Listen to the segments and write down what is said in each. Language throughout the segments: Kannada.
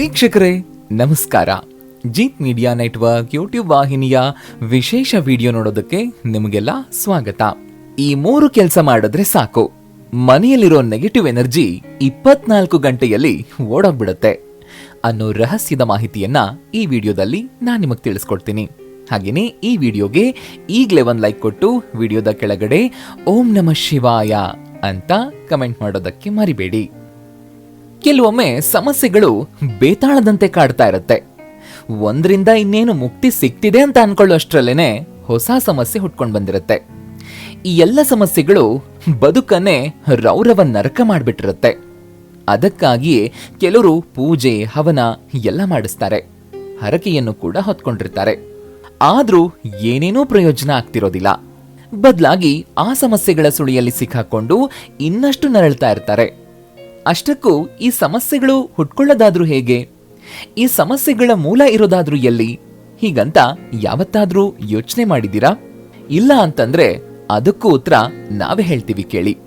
ವೀಕ್ಷಕರೇ, ನಮಸ್ಕಾರ. ಜೀತ್ ಮೀಡಿಯಾ ನೆಟ್ವರ್ಕ್ ಯೂಟ್ಯೂಬ್ ವಾಹಿನಿಯ ವಿಶೇಷ ವಿಡಿಯೋ ನೋಡೋದಕ್ಕೆ ನಿಮಗೆಲ್ಲ ಸ್ವಾಗತ. ಈ ಮೂರು ಕೆಲಸ ಮಾಡಿದ್ರೆ ಸಾಕು. ಮನೆಯಲ್ಲಿರೋ ನೆಗೆಟಿವ್ ಎನರ್ಜಿ ಇಪ್ಪತ್ನಾಲ್ಕು ಗಂಟೆಯಲ್ಲಿ ಓಡೋಗ್ಬಿಡುತ್ತೆ ಅನ್ನೋ ರಹಸ್ಯದ ಮಾಹಿತಿಯನ್ನ ಈ ವಿಡಿಯೋದಲ್ಲಿ ನಾನು ನಿಮಗೆ ತಿಳಿಸ್ಕೊಡ್ತೀನಿ. ಹಾಗೇನೇ ಈ ವಿಡಿಯೋಗೆ ಈಗಲೇ ಒಂದು ಲೈಕ್ ಕೊಟ್ಟು ವಿಡಿಯೋದ ಕೆಳಗಡೆ ಓಂ ನಮ ಶಿವಾಯ ಅಂತ ಕಮೆಂಟ್ ಮಾಡೋದಕ್ಕೆ ಮರಿಬೇಡಿ. ಕೆಲವೊಮ್ಮೆ ಸಮಸ್ಯೆಗಳು ಬೇತಾಳದಂತೆ ಕಾಡ್ತಾ ಇರುತ್ತೆ. ಒಂದರಿಂದ ಇನ್ನೇನು ಮುಕ್ತಿ ಸಿಕ್ತಿದೆ ಅಂತ ಅನ್ಕೊಳ್ಳೋಷ್ಟ್ರಲ್ಲೇನೆ ಹೊಸ ಸಮಸ್ಯೆ ಹುಟ್ಕೊಂಡು ಬಂದಿರುತ್ತೆ. ಈ ಎಲ್ಲ ಸಮಸ್ಯೆಗಳು ಬದುಕನ್ನೇ ರೌರವ ನರಕ ಮಾಡಿಬಿಟ್ಟಿರುತ್ತೆ. ಅದಕ್ಕಾಗಿಯೇ ಕೆಲವರು ಪೂಜೆ, ಹವನ ಎಲ್ಲ ಮಾಡಿಸ್ತಾರೆ. ಹರಕೆಯನ್ನು ಕೂಡ ಹೊತ್ಕೊಂಡಿರ್ತಾರೆ. ಆದರೂ ಏನೇನೂ ಪ್ರಯೋಜನ ಆಗ್ತಿರೋದಿಲ್ಲ. ಬದಲಾಗಿ ಆ ಸಮಸ್ಯೆಗಳ ಸುಳಿಯಲ್ಲಿ ಸಿಕ್ಕಾಕೊಂಡು ಇನ್ನಷ್ಟು ನರಳ್ತಾ ಇರ್ತಾರೆ. ಅಷ್ಟಕ್ಕೂ ಈ ಸಮಸ್ಯೆಗಳು ಹುಟ್ಕೊಳ್ಳೋದಾದ್ರೂ ಹೇಗೆ? ಈ ಸಮಸ್ಯೆಗಳ ಮೂಲ ಇರೋದಾದ್ರೂ ಎಲ್ಲಿ? ಹೀಗಂತ ಯಾವತ್ತಾದ್ರೂ ಯೋಚನೆ ಮಾಡಿದ್ದೀರಾ? ಇಲ್ಲ ಅಂತಂದ್ರೆ ಅದಕ್ಕೂ ಉತ್ತರ ನಾವೇ ಹೇಳ್ತೀವಿ ಕೇಳಿ.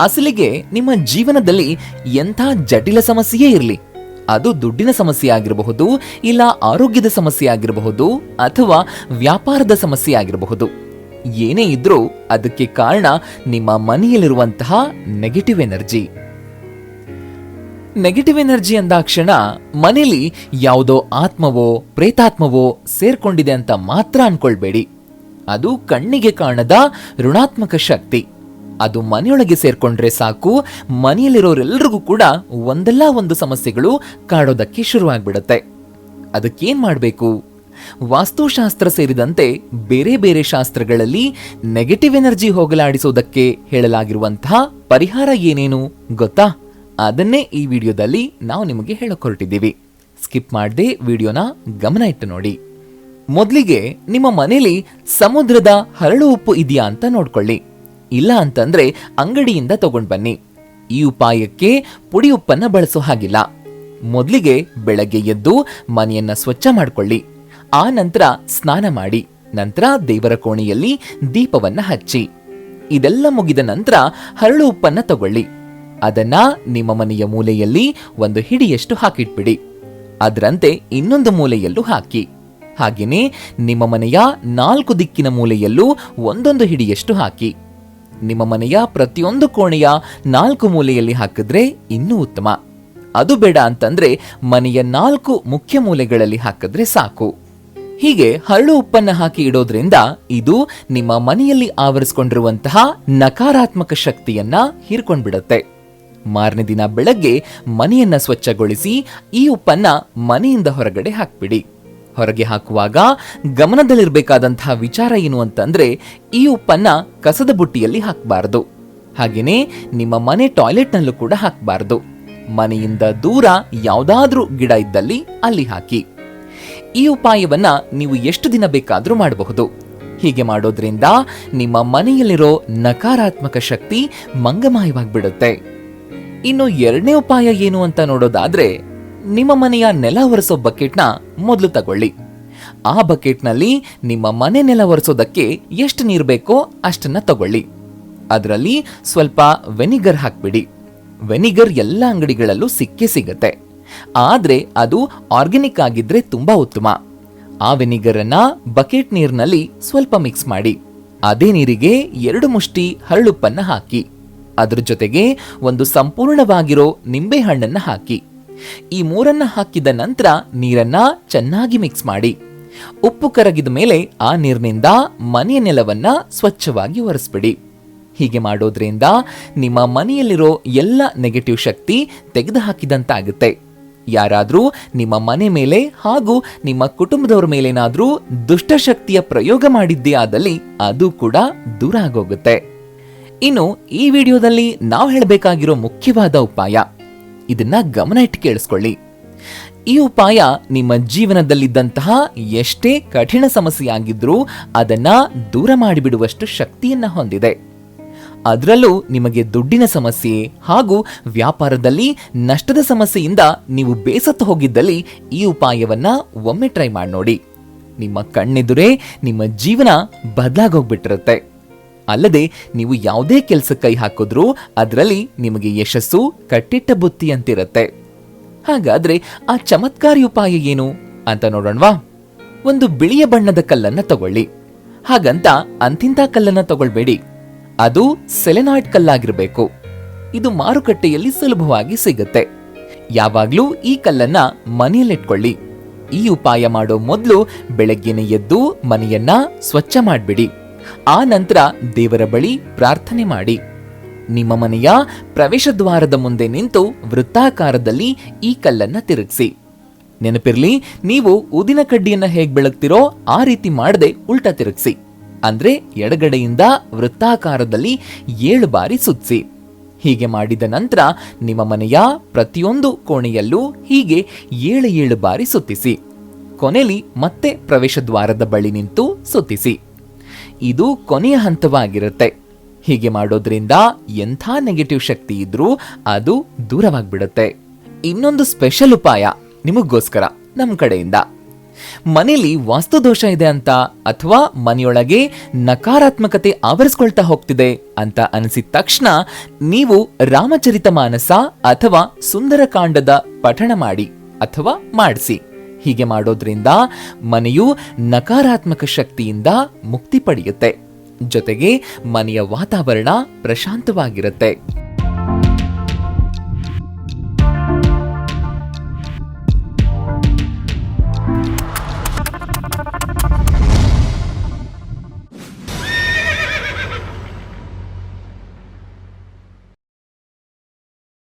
ಅಸಲಿಗೆ ನಿಮ್ಮ ಜೀವನದಲ್ಲಿ ಎಂಥ ಜಟಿಲ ಸಮಸ್ಯೆಯೇ ಇರಲಿ. ಅದು ದುಡ್ಡಿನ ಸಮಸ್ಯೆ ಆಗಿರಬಹುದು, ಇಲ್ಲ ಆರೋಗ್ಯದ ಸಮಸ್ಯೆ ಆಗಿರಬಹುದು, ಅಥವಾ ವ್ಯಾಪಾರದ ಸಮಸ್ಯೆ ಆಗಿರಬಹುದು. ಏನೇ ಇದ್ರೂ ಅದಕ್ಕೆ ಕಾರಣ ನಿಮ್ಮ ಮನೆಯಲ್ಲಿರುವಂತಹ ನೆಗೆಟಿವ್ ಎನರ್ಜಿ ನೆಗೆಟಿವ್ ಎನರ್ಜಿ ಅಂದಾಕ್ಷಣ ಮನೇಲಿ ಯಾವುದೋ ಆತ್ಮವೋ, ಪ್ರೇತಾತ್ಮವೋ ಸೇರ್ಕೊಂಡಿದೆ ಅಂತ ಮಾತ್ರ ಅನ್ಕೊಳ್ಬೇಡಿ. ಅದು ಕಣ್ಣಿಗೆ ಕಾಣದ ಋಣಾತ್ಮಕ ಶಕ್ತಿ. ಅದು ಮನೆಯೊಳಗೆ ಸೇರ್ಕೊಂಡ್ರೆ ಸಾಕು, ಮನೆಯಲ್ಲಿರೋರೆಲ್ರಿಗೂ ಕೂಡ ಒಂದಲ್ಲ ಒಂದು ಸಮಸ್ಯೆಗಳು ಕಾಡೋದಕ್ಕೆ ಶುರುವಾಗ್ಬಿಡತ್ತೆ. ಅದಕ್ಕೇನ್ ಮಾಡಬೇಕು? ವಾಸ್ತುಶಾಸ್ತ್ರ ಸೇರಿದಂತೆ ಬೇರೆ ಬೇರೆ ಶಾಸ್ತ್ರಗಳಲ್ಲಿ ನೆಗೆಟಿವ್ ಎನರ್ಜಿ ಹೋಗಲಾಡಿಸೋದಕ್ಕೆ ಹೇಳಲಾಗಿರುವಂತಹ ಪರಿಹಾರ ಏನೇನು ಗೊತ್ತಾ? ಅದನ್ನೇ ಈ ವಿಡಿಯೋದಲ್ಲಿ ನಾವು ನಿಮಗೆ ಹೇಳಕ್ ಹೊರಟಿದ್ದೀವಿ ಸ್ಕಿಪ್ ಮಾಡದೆ ವಿಡಿಯೋನ ಗಮನ ಇಟ್ಟು ನೋಡಿ. ಮೊದಲಿಗೆ ನಿಮ್ಮ ಮನೇಲಿ ಸಮುದ್ರದ ಹರಳು ಉಪ್ಪು ಇದೆಯಾ ಅಂತ ನೋಡ್ಕೊಳ್ಳಿ. ಇಲ್ಲ ಅಂತಂದ್ರೆ ಅಂಗಡಿಯಿಂದ ತಗೊಂಡು ಬನ್ನಿ. ಈ ಉಪಾಯಕ್ಕೆ ಪುಡಿ ಉಪ್ಪನ್ನ ಬಳಸೋ ಹಾಗಿಲ್ಲ. ಮೊದಲಿಗೆ ಬೆಳಗ್ಗೆ ಎದ್ದು ಮನೆಯನ್ನ ಸ್ವಚ್ಛ ಮಾಡಿಕೊಳ್ಳಿ. ಆ ನಂತರ ಸ್ನಾನ ಮಾಡಿ. ನಂತರ ದೇವರ ಕೋಣೆಯಲ್ಲಿ ದೀಪವನ್ನ ಹಚ್ಚಿ. ಇದೆಲ್ಲ ಮುಗಿದ ನಂತರ ಹರಳು ಉಪ್ಪನ್ನ ತಗೊಳ್ಳಿ. ಅದನ್ನ ನಿಮ್ಮ ಮನೆಯ ಮೂಲೆಯಲ್ಲಿ ಒಂದು ಹಿಡಿಯಷ್ಟು ಹಾಕಿಟ್ಬಿಡಿ. ಅದರಂತೆ ಇನ್ನೊಂದು ಮೂಲೆಯಲ್ಲೂ ಹಾಕಿ. ಹಾಗೆಯೇ ನಿಮ್ಮ ಮನೆಯ ನಾಲ್ಕು ದಿಕ್ಕಿನ ಮೂಲೆಯಲ್ಲೂ ಒಂದೊಂದು ಹಿಡಿಯಷ್ಟು ಹಾಕಿ. ನಿಮ್ಮ ಮನೆಯ ಪ್ರತಿಯೊಂದು ಕೋಣೆಯ ನಾಲ್ಕು ಮೂಲೆಯಲ್ಲಿ ಹಾಕಿದ್ರೆ ಇನ್ನೂ ಉತ್ತಮ. ಅದು ಬೇಡ ಅಂತಂದ್ರೆ ಮನೆಯ ನಾಲ್ಕು ಮುಖ್ಯ ಮೂಲೆಗಳಲ್ಲಿ ಹಾಕಿದ್ರೆ ಸಾಕು. ಹೀಗೆ ಹರಳು ಉಪ್ಪನ್ನು ಹಾಕಿ ಇಡೋದ್ರಿಂದ ಇದು ನಿಮ್ಮ ಮನೆಯಲ್ಲಿ ಆವರಿಸಿಕೊಂಡಿರುವಂತಹ ನಕಾರಾತ್ಮಕ ಶಕ್ತಿಯನ್ನ ಹೀರ್ಕೊಂಡ್ಬಿಡತ್ತೆ. ಮಾರನೇ ದಿನ ಬೆಳಗ್ಗೆ ಮನೆಯನ್ನ ಸ್ವಚ್ಛಗೊಳಿಸಿ ಈ ಉಪ್ಪನ್ನ ಮನೆಯಿಂದ ಹೊರಗಡೆ ಹಾಕ್ಬಿಡಿ. ಹೊರಗೆ ಹಾಕುವಾಗ ಗಮನದಲ್ಲಿರಬೇಕಾದಂತಹ ವಿಚಾರ ಏನು ಅಂತಂದ್ರೆ ಈ ಉಪ್ಪನ್ನ ಕಸದ ಬುಟ್ಟಿಯಲ್ಲಿ ಹಾಕಬಾರದು. ಹಾಗೆಯೇ ನಿಮ್ಮ ಮನೆ ಟಾಯ್ಲೆಟ್ನಲ್ಲೂ ಕೂಡ ಹಾಕಬಾರದು. ಮನೆಯಿಂದ ದೂರ ಯಾವುದಾದ್ರೂ ಗಿಡ ಇದ್ದಲ್ಲಿ ಅಲ್ಲಿ ಹಾಕಿ. ಈ ಉಪಾಯವನ್ನ ನೀವು ಎಷ್ಟು ದಿನ ಬೇಕಾದರೂ ಮಾಡಬಹುದು. ಹೀಗೆ ಮಾಡೋದ್ರಿಂದ ನಿಮ್ಮ ಮನೆಯಲ್ಲಿರೋ ನಕಾರಾತ್ಮಕ ಶಕ್ತಿ ಮಂಗಮಾಯವಾಗ್ಬಿಡುತ್ತೆ. ಇನ್ನು ಎರಡನೇ ಉಪಾಯ ಏನು ಅಂತ ನೋಡೋದಾದ್ರೆ, ನಿಮ್ಮ ಮನೆಯ ನೆಲ ಒರೆಸೋ ಬಕೆಟ್ನ ಮೊದಲು ತಗೊಳ್ಳಿ. ಆ ಬಕೆಟ್ನಲ್ಲಿ ನಿಮ್ಮ ಮನೆ ನೆಲ ಒರೆಸೋದಕ್ಕೆ ಎಷ್ಟು ನೀರು ಬೇಕೋ ಅಷ್ಟನ್ನ ತಗೊಳ್ಳಿ. ಅದರಲ್ಲಿ ಸ್ವಲ್ಪ ವೆನಿಗರ್ ಹಾಕ್ಬಿಡಿ. ವೆನಿಗರ್ ಎಲ್ಲ ಅಂಗಡಿಗಳಲ್ಲೂ ಸಿಕ್ಕೇ ಸಿಗತ್ತೆ. ಆದ್ರೆ ಅದು ಆರ್ಗ್ಯಾನಿಕ್ ಆಗಿದ್ರೆ ತುಂಬಾ ಉತ್ತಮ. ಆ ವೆನಿಗರ್ ಅನ್ನ ಬಕೆಟ್ ನೀರಿನಲ್ಲಿ ಸ್ವಲ್ಪ ಮಿಕ್ಸ್ ಮಾಡಿ. ಅದೇ ನೀರಿಗೆ ಎರಡು ಮುಷ್ಟಿ ಹರಳುಪ್ಪನ್ನ ಹಾಕಿ. ಅದ್ರ ಜೊತೆಗೆ ಒಂದು ಸಂಪೂರ್ಣವಾಗಿರೋ ನಿಂಬೆಹಣ್ಣನ್ನು ಹಾಕಿ. ಈ ಮೂರನ್ನ ಹಾಕಿದ ನಂತರ ನೀರನ್ನ ಚೆನ್ನಾಗಿ ಮಿಕ್ಸ್ ಮಾಡಿ. ಉಪ್ಪು ಕರಗಿದ ಮೇಲೆ ಆ ನೀರಿನಿಂದ ಮನೆಯ ನೆಲವನ್ನ ಸ್ವಚ್ಛವಾಗಿ ಒರೆಸ್ಬಿಡಿ. ಹೀಗೆ ಮಾಡೋದ್ರಿಂದ ನಿಮ್ಮ ಮನೆಯಲ್ಲಿರೋ ಎಲ್ಲ ನೆಗೆಟಿವ್ ಶಕ್ತಿ ತೆಗೆದು ಯಾರಾದರೂ ಯಾರಾದ್ರೂ ನಿಮ್ಮ ಮನೆ ಮೇಲೆ ಹಾಗೂ ನಿಮ್ಮ ಕುಟುಂಬದವರ ಮೇಲೇನಾದರೂ ದುಷ್ಟಶಕ್ತಿಯ ಪ್ರಯೋಗ ಮಾಡಿದ್ದೇ ಆದಲ್ಲಿ ಅದು ಕೂಡ ದೂರ ಆಗೋಗುತ್ತೆ. ಇನ್ನು ಈ ವಿಡಿಯೋದಲ್ಲಿ ನಾವು ಹೇಳಬೇಕಾಗಿರೋ ಮುಖ್ಯವಾದ ಉಪಾಯ. ಇದನ್ನ ಗಮನ ಇಟ್ಟು ಕೇಳಿಸ್ಕೊಳ್ಳಿ. ಈ ಉಪಾಯ ನಿಮ್ಮ ಜೀವನದಲ್ಲಿದ್ದಂತಹ ಎಷ್ಟೇ ಕಠಿಣ ಸಮಸ್ಯೆಯಾಗಿದ್ರೂ ಅದನ್ನ ದೂರ ಮಾಡಿಬಿಡುವಷ್ಟು ಶಕ್ತಿಯನ್ನ ಹೊಂದಿದೆ. ಅದರಲ್ಲೂ ನಿಮಗೆ ದುಡ್ಡಿನ ಸಮಸ್ಯೆ ಹಾಗೂ ವ್ಯಾಪಾರದಲ್ಲಿ ನಷ್ಟದ ಸಮಸ್ಯೆಯಿಂದ ನೀವು ಬೇಸತ್ತು ಹೋಗಿದ್ದಲ್ಲಿ ಈ ಉಪಾಯವನ್ನ ಒಮ್ಮೆ ಟ್ರೈ ಮಾಡಿ ನೋಡಿ. ನಿಮ್ಮ ಕಣ್ಣೆದುರೇ ನಿಮ್ಮ ಜೀವನ ಬದಲಾಗೋಗ್ಬಿಟ್ಟಿರುತ್ತೆ. ಅಲ್ಲದೆ ನೀವು ಯಾವುದೇ ಕೆಲಸ ಕೈ ಹಾಕಿದ್ರೂ ಅದರಲ್ಲಿ ನಿಮಗೆ ಯಶಸ್ಸು, ಕಟ್ಟಿಟ್ಟ ಬುತ್ತಿ ಅಂತಿರುತ್ತೆ. ಹಾಗಾದ್ರೆ ಆ ಚಮತ್ಕಾರಿ ಉಪಾಯ ಏನು ಅಂತ ನೋಡೋಣವಾ? ಒಂದು ಬಿಳಿಯ ಬಣ್ಣದ ಕಲ್ಲನ್ನ ತಗೊಳ್ಳಿ. ಹಾಗಂತ ಅಂತಿಂತ ಕಲ್ಲನ್ನ ತಗೊಳ್ಬೇಡಿ. ಅದು ಸೆಲೆನಾಯ್ಡ್ ಕಲ್ಲಾಗಿರಬೇಕು. ಇದು ಮಾರುಕಟ್ಟೆಯಲ್ಲಿ ಸುಲಭವಾಗಿ ಸಿಗುತ್ತೆ. ಯಾವಾಗ್ಲೂ ಈ ಕಲ್ಲನ್ನ ಮನೆಯಲ್ಲಿಟ್ಕೊಳ್ಳಿ. ಈ ಉಪಾಯ ಮಾಡೋ ಮೊದಲು ಬೆಳಗ್ಗೆನೆ ಎದ್ದು ಮನೆಯನ್ನ ಸ್ವಚ್ಛ ಮಾಡ್ಬಿಡಿ. ಆ ನಂತರ ದೇವರ ಬಳಿ ಪ್ರಾರ್ಥನೆ ಮಾಡಿ. ನಿಮ್ಮ ಮನೆಯ ಪ್ರವೇಶ ದ್ವಾರದ ಮುಂದೆ ನಿಂತು ವೃತ್ತಾಕಾರದಲ್ಲಿ ಈ ಕಲ್ಲನ್ನ ತಿರುಗಿಸಿ. ನೆನಪಿರ್ಲಿ, ನೀವು ಊದಿನ ಕಡ್ಡಿಯನ್ನ ಹೇಗ್ ಬೆಳಗ್ತಿರೋ ಆ ರೀತಿ ಮಾಡದೆ ಉಲ್ಟಾ ತಿರುಗಿಸಿ. ಅಂದ್ರೆ ಎಡಗಡೆಯಿಂದ ವೃತ್ತಾಕಾರದಲ್ಲಿ ಏಳು ಬಾರಿ ಸುತ್ತಿಸಿ ಹೀಗೆ ಮಾಡಿದ ನಂತರ ನಿಮ್ಮ ಮನೆಯ ಪ್ರತಿಯೊಂದು ಕೋಣೆಯಲ್ಲೂ ಹೀಗೆ ಏಳು ಏಳು ಬಾರಿ ಸುತ್ತಿಸಿ. ಕೊನೆಲಿ ಮತ್ತೆ ಪ್ರವೇಶ ದ್ವಾರದ ಬಳಿ ನಿಂತು ಸುತ್ತಿಸಿ. ಇದು ಕೊನೆಯ ಹಂತವಾಗಿರುತ್ತೆ. ಹೀಗೆ ಮಾಡೋದ್ರಿಂದ ಎಂಥ ನೆಗೆಟಿವ್ ಶಕ್ತಿ ಇದ್ರೂ ಅದು ದೂರವಾಗ್ಬಿಡುತ್ತೆ. ಇನ್ನೊಂದು ಸ್ಪೆಷಲ್ ಉಪಾಯ ನಿಮಗೋಸ್ಕರ ನಮ್ಮ ಕಡೆಯಿಂದ. ಮನೇಲಿ ವಾಸ್ತುದೋಷ ಇದೆ ಅಂತ ಅಥವಾ ಮನೆಯೊಳಗೆ ನಕಾರಾತ್ಮಕತೆ ಆವರಿಸ್ಕೊಳ್ತಾ ಹೋಗ್ತಿದೆ ಅಂತ ಅನಿಸಿದ ತಕ್ಷಣ ನೀವು ರಾಮಚರಿತ ಮಾನಸ ಅಥವಾ ಸುಂದರಕಾಂಡದ ಪಠಣ ಮಾಡಿ ಅಥವಾ ಮಾಡಿಸಿ. ಹೀಗೆ ಮಾಡೋದ್ರಿಂದ ಮನೆಯು ನಕಾರಾತ್ಮಕ ಶಕ್ತಿಯಿಂದ ಮುಕ್ತಿ ಪಡೆಯುತ್ತೆ. ಜೊತೆಗೆ ಮನೆಯ ವಾತಾವರಣ ಪ್ರಶಾಂತವಾಗಿರುತ್ತೆ.